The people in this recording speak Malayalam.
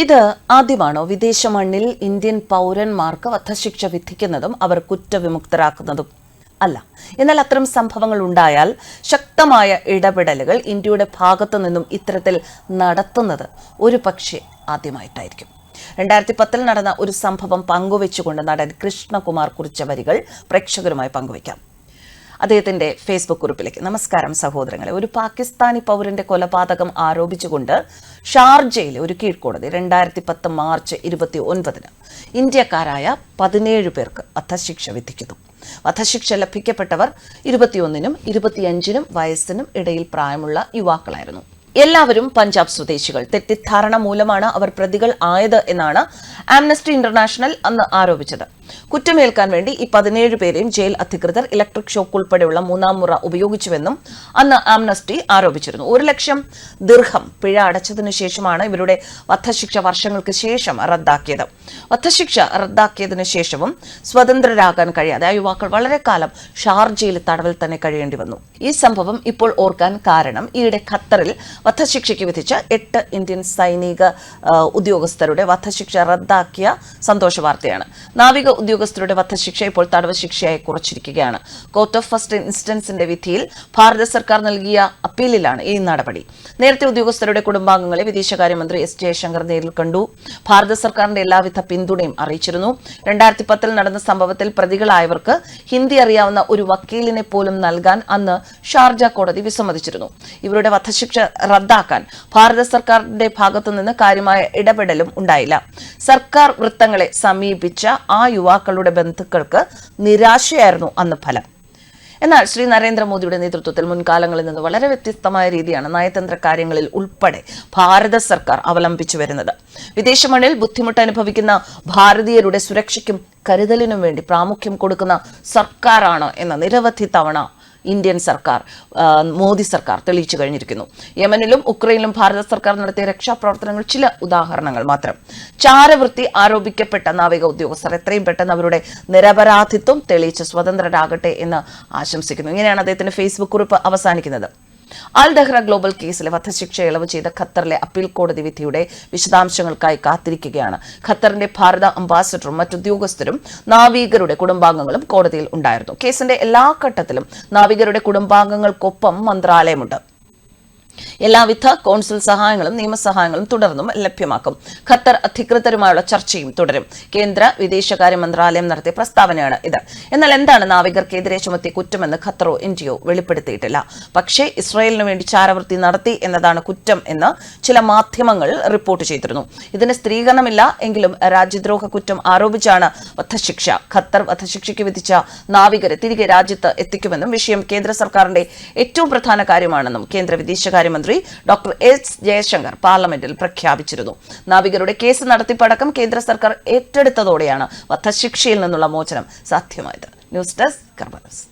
ഇത് ആദ്യമാണോ വിദേശ മണ്ണിൽ ഇന്ത്യൻ പൗരന്മാർക്ക് വധശിക്ഷ വിധിക്കുന്നതും അവർ കുറ്റവിമുക്തരാക്കുന്നതും? അല്ല. എന്നാൽ അത്തരം സംഭവങ്ങൾ ഉണ്ടായാൽ ശക്തമായ ഇടപെടലുകൾ ഇന്ത്യയുടെ ഭാഗത്തു നിന്നും ഇത്തരത്തിൽ നടത്തുന്നത് ഒരു പക്ഷേ ആദ്യമായിട്ടായിരിക്കും. രണ്ടായിരത്തി പത്തിൽ നടന്ന ഒരു സംഭവം പങ്കുവെച്ചുകൊണ്ട് നടൻ കൃഷ്ണകുമാർ കുറിച്ച വരികൾ പ്രേക്ഷകരുമായി പങ്കുവയ്ക്കാം. അദ്ദേഹത്തിന്റെ ഫേസ്ബുക്ക് കുറിപ്പിലേക്ക് നമസ്കാരം സഹോദരങ്ങളെ. ഒരു പാകിസ്ഥാനി പൗരന്റെ കൊലപാതകം ആരോപിച്ചുകൊണ്ട് ഷാർജയിൽ ഒരു കീഴ്ക്കോടതി രണ്ടായിരത്തി പത്ത് മാർച്ച് ഇരുപത്തി ഒൻപതിന് ഇന്ത്യക്കാരായ പതിനേഴ് പേർക്ക് വധശിക്ഷ വിധിക്കുന്നു. വധശിക്ഷ ലഭിക്കപ്പെട്ടവർ ഇരുപത്തിയൊന്നിനും ഇരുപത്തിയഞ്ചിനും വയസ്സിനും ഇടയിൽ പ്രായമുള്ള യുവാക്കളായിരുന്നു. എല്ലാവരും പഞ്ചാബ് സ്വദേശികൾ. തെറ്റിദ്ധാരണ മൂലമാണ് അവർ പ്രതികൾ ആയത് എന്നാണ് ആംനസ്റ്റി ഇന്റർനാഷണൽ അന്ന് ആരോപിച്ചത്. കുറ്റമേൽക്കാൻ വേണ്ടി ഈ പതിനേഴ് പേരെയും ജയിൽ അധികൃതർ ഇലക്ട്രിക് ഷോക്ക് ഉൾപ്പെടെയുള്ള മൂന്നാം മുറ ഉപയോഗിച്ചുവെന്നും അന്ന് ആംനസ്റ്റി ആരോപിച്ചിരുന്നു. ഒരു ലക്ഷം ദീർഘം പിഴ അടച്ചതിനു ശേഷമാണ് ഇവരുടെ വധശിക്ഷ വർഷങ്ങൾക്ക് ശേഷം റദ്ദാക്കിയത്. വധശിക്ഷ റദ്ദാക്കിയതിനു ശേഷവും സ്വതന്ത്രരാകാൻ കഴിയാതെ ആ യുവാക്കൾ വളരെ കാലം ഷാർജയിൽ തടവിൽ തന്നെ കഴിയേണ്ടി വന്നു. ഈ സംഭവം ഇപ്പോൾ ഓർക്കാൻ കാരണം ഈയിടെ ഖത്തറിൽ വധശിക്ഷയ്ക്ക് വിധിച്ച എട്ട് ഇന്ത്യൻ സൈനിക ഉദ്യോഗസ്ഥരുടെ വധശിക്ഷ റദ്ദാക്കിയ സന്തോഷ വാർത്തയാണ്. നാവിക ഉദ്യോഗസ്ഥരുടെ വധശിക്ഷ ഇപ്പോൾ തടവ് ശിക്ഷയായി കുറച്ചിരിക്കുകയാണ്. കോർട്ട് ഓഫ് ഫസ്റ്റ് ഇൻസ്റ്റൻസിന്റെ വിധിയിൽ ഭാരത സർക്കാർ നൽകിയ അപ്പീലിലാണ് ഈ നടപടി. നേരത്തെ ഉദ്യോഗസ്ഥരുടെ കുടുംബാംഗങ്ങളെ വിദേശകാര്യമന്ത്രി എസ് ജയശങ്കർ നേരിൽ കണ്ടു. ഭാരത സർക്കാരിന്റെ എല്ലാവിധ പിന്തുണയും അറിയിച്ചിരുന്നു. രണ്ടായിരത്തി പത്തിൽ നടന്ന സംഭവത്തിൽ പ്രതികളായവർക്ക് ഹിന്ദി അറിയാവുന്ന ഒരു വക്കീലിനെ പോലും നൽകാൻ അന്ന് ഷാർജ കോടതി വിസമ്മതിച്ചിരുന്നു. ഇവരുടെ വധശിക്ഷ റദ്ദാക്കാൻ ഭാരത സർക്കാരിന്റെ ഭാഗത്തുനിന്ന് കാര്യമായ ഇടപെടലും ഉണ്ടായില്ല. സർക്കാർ വൃത്തങ്ങളെ സമീപിച്ച ആ യുവാക്കളുടെ ബന്ധുക്കൾക്ക് നിരാശയായിരുന്നു അന്ന് ഫലം. എന്നാൽ ശ്രീ നരേന്ദ്രമോദിയുടെ നേതൃത്വത്തിൽ മുൻകാലങ്ങളിൽ നിന്ന് വളരെ വ്യത്യസ്തമായ രീതിയാണ് നയതന്ത്ര കാര്യങ്ങളിൽ ഉൾപ്പെടെ ഭാരത സർക്കാർ അവലംബിച്ചു വരുന്നത്. വിദേശ മണ്ണിൽ ബുദ്ധിമുട്ട് അനുഭവിക്കുന്ന ഭാരതീയരുടെ സുരക്ഷയ്ക്കും കരുതലിനും വേണ്ടി പ്രാമുഖ്യം കൊടുക്കുന്ന സർക്കാരാണ് എന്ന നിരവധി തവണ ഇന്ത്യൻ സർക്കാർ മോദി സർക്കാർ തെളിയിച്ചു കഴിഞ്ഞിരിക്കുന്നു. യമനിലും ഉക്രൈനിലും ഭാരത സർക്കാർ നടത്തിയ രക്ഷാപ്രവർത്തനങ്ങൾ ചില ഉദാഹരണങ്ങൾ മാത്രം. ചാരവൃത്തി ആരോപിക്കപ്പെട്ട നാവിക ഉദ്യോഗസ്ഥർ എത്രയും പെട്ടെന്ന് അവരുടെ നിരപരാധിത്വം തെളിയിച്ച് സ്വതന്ത്രരാകട്ടെ എന്ന് ആശംസിക്കുന്നു. ഇങ്ങനെയാണ് അദ്ദേഹത്തിന്റെ ഫേസ്ബുക്ക് കുറിപ്പ് അവസാനിക്കുന്നത്. അൽ ദഹ്റ ഗ്ലോബൽ കേസിലെ വധശിക്ഷ ഇളവ് ചെയ്ത ഖത്തറിലെ അപ്പീൽ കോടതി വിധിയുടെ വിശദാംശങ്ങൾക്കായി കാത്തിരിക്കുകയാണ്. ഖത്തറിന്റെ ഭാരത അംബാസഡറും മറ്റുദ്യോഗസ്ഥരും നാവികരുടെ കുടുംബാംഗങ്ങളും കോടതിയിൽ ഉണ്ടായിരുന്നു. കേസിന്റെ എല്ലാ ഘട്ടത്തിലും നാവികരുടെ കുടുംബാംഗങ്ങൾക്കൊപ്പം മന്ത്രാലയമുണ്ട്. എല്ലാവിധ കോൺസുൽ സഹായങ്ങളും നിയമസഹായങ്ങളും തുടർന്നും ലഭ്യമാക്കും. ഖത്തർ അധികൃതരുമായുള്ള ചർച്ചയും തുടരും. കേന്ദ്ര വിദേശകാര്യ മന്ത്രാലയം നടത്തിയ പ്രസ്താവനയാണ് ഇത്. എന്നാൽ എന്താണ് നാവികർക്കെതിരെ ചുമത്തിയ കുറ്റമെന്ന് ഖത്തറോ ഇന്ത്യയോ വെളിപ്പെടുത്തിയിട്ടില്ല. പക്ഷേ ഇസ്രായേലിന് വേണ്ടി ചാരവൃത്തി നടത്തി എന്നതാണ് കുറ്റം എന്ന് ചില മാധ്യമങ്ങൾ റിപ്പോർട്ട് ചെയ്തിരുന്നു. ഇതിന് സ്ത്രീകരണമില്ല എങ്കിലും രാജ്യദ്രോഹ കുറ്റം ആരോപിച്ചാണ് വധശിക്ഷ. ഖത്തർ വധശിക്ഷയ്ക്ക് വിധിച്ച നാവികരെ തിരികെ രാജ്യത്ത് എത്തിക്കുമെന്നും വിഷയം കേന്ദ്ര സർക്കാരിന്റെ ഏറ്റവും പ്രധാന കാര്യമാണെന്നും കേന്ദ്ര വിദേശകാര്യമന്ത്രി ഡോക്ടർ എസ് ജയശങ്കർ പാർലമെന്റിൽ പ്രഖ്യാപിച്ചിരുന്നു. നാവികരുടെ കേസ് നടത്തിപ്പടക്കം കേന്ദ്ര സർക്കാർ ഏറ്റെടുത്തതോടെയാണ് വധശിക്ഷയിൽ നിന്നുള്ള മോചനം സാധ്യമായത്. News desk കർബലസ്